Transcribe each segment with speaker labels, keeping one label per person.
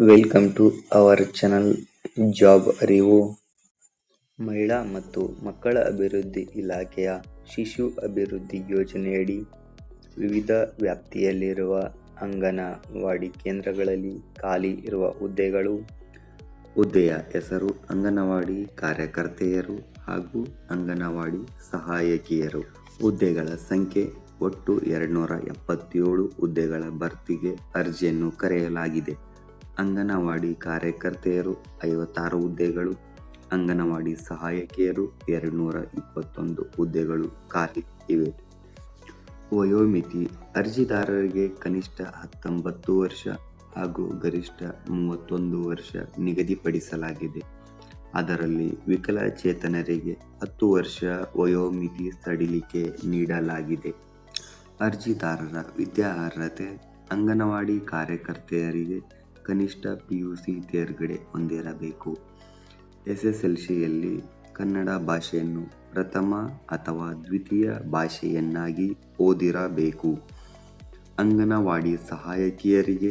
Speaker 1: Welcome to our channel job ಅರಿವು ಮಹಿಳಾ ಮತ್ತು ಮಕ್ಕಳ ಅಭಿವೃದ್ಧಿ ಇಲಾಖೆಯ ಶಿಶು ಅಭಿವೃದ್ಧಿ ಯೋಜನೆಯಡಿ ವಿವಿಧ ವ್ಯಾಪ್ತಿಯಲ್ಲಿರುವ ಅಂಗನವಾಡಿ ಕೇಂದ್ರಗಳಲ್ಲಿ ಖಾಲಿ ಇರುವ ಹುದ್ದೆಗಳು, ಹುದ್ದೆಯ ಹೆಸರು, ಅಂಗನವಾಡಿ ಕಾರ್ಯಕರ್ತೆಯರು ಹಾಗೂ ಅಂಗನವಾಡಿ ಸಹಾಯಕಿಯರು. ಹುದ್ದೆಗಳ ಸಂಖ್ಯೆ, ಒಟ್ಟು ಎರಡುನೂರ ಎಪ್ಪತ್ತೇಳು ಹುದ್ದೆಗಳ ಭರ್ತಿಗೆ ಅರ್ಜಿಯನ್ನು ಕರೆಯಲಾಗಿದೆ. ಅಂಗನವಾಡಿ ಕಾರ್ಯಕರ್ತೆಯರು, ಐವತ್ತಾರು ಹುದ್ದೆಗಳು, ಅಂಗನವಾಡಿ ಸಹಾಯಕಿಯರು, ಎರಡ್ನೂರ ಇಪ್ಪತ್ತೊಂದು ಹುದ್ದೆಗಳು ಖಾಲಿ ಇವೆ. ವಯೋಮಿತಿ ಅರ್ಜಿದಾರರಿಗೆ ಕನಿಷ್ಠ ಹತ್ತೊಂಬತ್ತು ವರ್ಷ ಹಾಗೂ ಗರಿಷ್ಠ ಮೂವತ್ತೊಂದು ವರ್ಷ ನಿಗದಿಪಡಿಸಲಾಗಿದೆ. ಅದರಲ್ಲಿ ವಿಕಲಚೇತನರಿಗೆ ಹತ್ತು ವರ್ಷ ವಯೋಮಿತಿ ಸಡಿಲಿಕೆ ನೀಡಲಾಗಿದೆ. ಅರ್ಜಿದಾರರ ವಿದ್ಯಾರ್ಹತೆ, ಅಂಗನವಾಡಿ ಕಾರ್ಯಕರ್ತೆಯರಿಗೆ ಕನಿಷ್ಠ ಪಿ ಯು ಸಿ ತೇರ್ಗಡೆ ಹೊಂದಿರಬೇಕು. ಎಸ್ ಎಸ್ ಎಲ್ ಸಿಯಲ್ಲಿ ಕನ್ನಡ ಭಾಷೆಯನ್ನು ಪ್ರಥಮ ಅಥವಾ ದ್ವಿತೀಯ ಭಾಷೆಯನ್ನಾಗಿ ಓದಿರಬೇಕು. ಅಂಗನವಾಡಿ ಸಹಾಯಕಿಯರಿಗೆ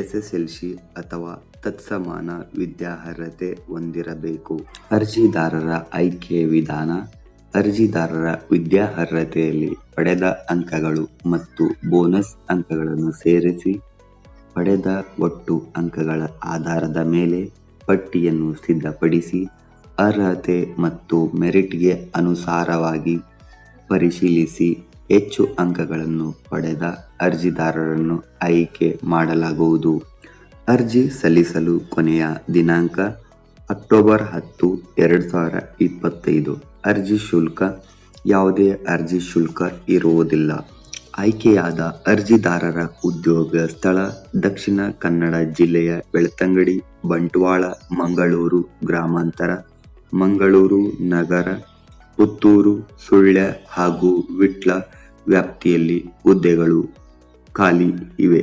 Speaker 1: ಎಸ್ ಎಸ್ ಎಲ್ ಸಿ ಅಥವಾ ತತ್ಸಮಾನ ವಿದ್ಯಾರ್ಹತೆ ಹೊಂದಿರಬೇಕು. ಅರ್ಜಿದಾರರ ಆಯ್ಕೆ ವಿಧಾನ, ಅರ್ಜಿದಾರರ ವಿದ್ಯಾರ್ಹತೆಯಲ್ಲಿ ಪಡೆದ ಅಂಕಗಳು ಮತ್ತು ಬೋನಸ್ ಅಂಕಗಳನ್ನು ಸೇರಿಸಿ ಪಡೆದ ಒಟ್ಟು ಅಂಕಗಳ ಆಧಾರದ ಮೇಲೆ ಪಟ್ಟಿಯನ್ನು ಸಿದ್ಧಪಡಿಸಿ, ಅರ್ಹತೆ ಮತ್ತು ಮೆರಿಟ್ಗೆ ಅನುಸಾರವಾಗಿ ಪರಿಶೀಲಿಸಿ ಹೆಚ್ಚು ಅಂಕಗಳನ್ನು ಪಡೆದ ಅರ್ಜಿದಾರರನ್ನು ಆಯ್ಕೆ ಮಾಡಲಾಗುವುದು. ಅರ್ಜಿ ಸಲ್ಲಿಸಲು ಕೊನೆಯ ದಿನಾಂಕ ಅಕ್ಟೋಬರ್ ಹತ್ತು, ಎರಡು ಸಾವಿರ ಇಪ್ಪತ್ತೈದು. ಅರ್ಜಿ ಶುಲ್ಕ, ಯಾವುದೇ ಅರ್ಜಿ ಶುಲ್ಕ ಇರುವುದಿಲ್ಲ. ಆಯ್ಕೆಯಾದ ಅರ್ಜಿದಾರರ ಉದ್ಯೋಗ ಸ್ಥಳ ದಕ್ಷಿಣ ಕನ್ನಡ ಜಿಲ್ಲೆಯ ಬೆಳ್ತಂಗಡಿ, ಬಂಟ್ವಾಳ, ಮಂಗಳೂರು ಗ್ರಾಮಾಂತರ, ಮಂಗಳೂರು ನಗರ, ಪುತ್ತೂರು, ಸುಳ್ಯ ಹಾಗೂ ವಿಟ್ಲ ವ್ಯಾಪ್ತಿಯಲ್ಲಿ ಹುದ್ದೆಗಳು ಖಾಲಿ ಇವೆ.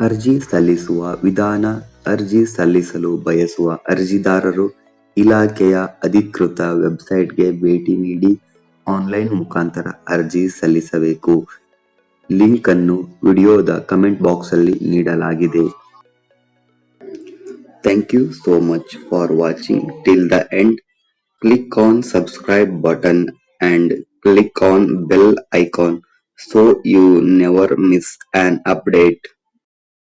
Speaker 1: ಅರ್ಜಿ ಸಲ್ಲಿಸುವ ವಿಧಾನ, ಅರ್ಜಿ ಸಲ್ಲಿಸಲು ಬಯಸುವ ಅರ್ಜಿದಾರರು ಇಲಾಖೆಯ ಅಧಿಕೃತ ವೆಬ್ಸೈಟ್ಗೆ ಭೇಟಿ ನೀಡಿ ಆನ್ಲೈನ್ ಮುಖಾಂತರ ಅರ್ಜಿ ಸಲ್ಲಿಸಬೇಕು. ಲಿಂಕ್ ಅನ್ನು ವಿಡಿಯೋದ ಕಮೆಂಟ್ ಬಾಕ್ಸ್ ಅಲ್ಲಿ ನೀಡಲಾಗಿದೆ. Thank you so much for watching till the end click on subscribe button and click on bell icon so you never miss on update.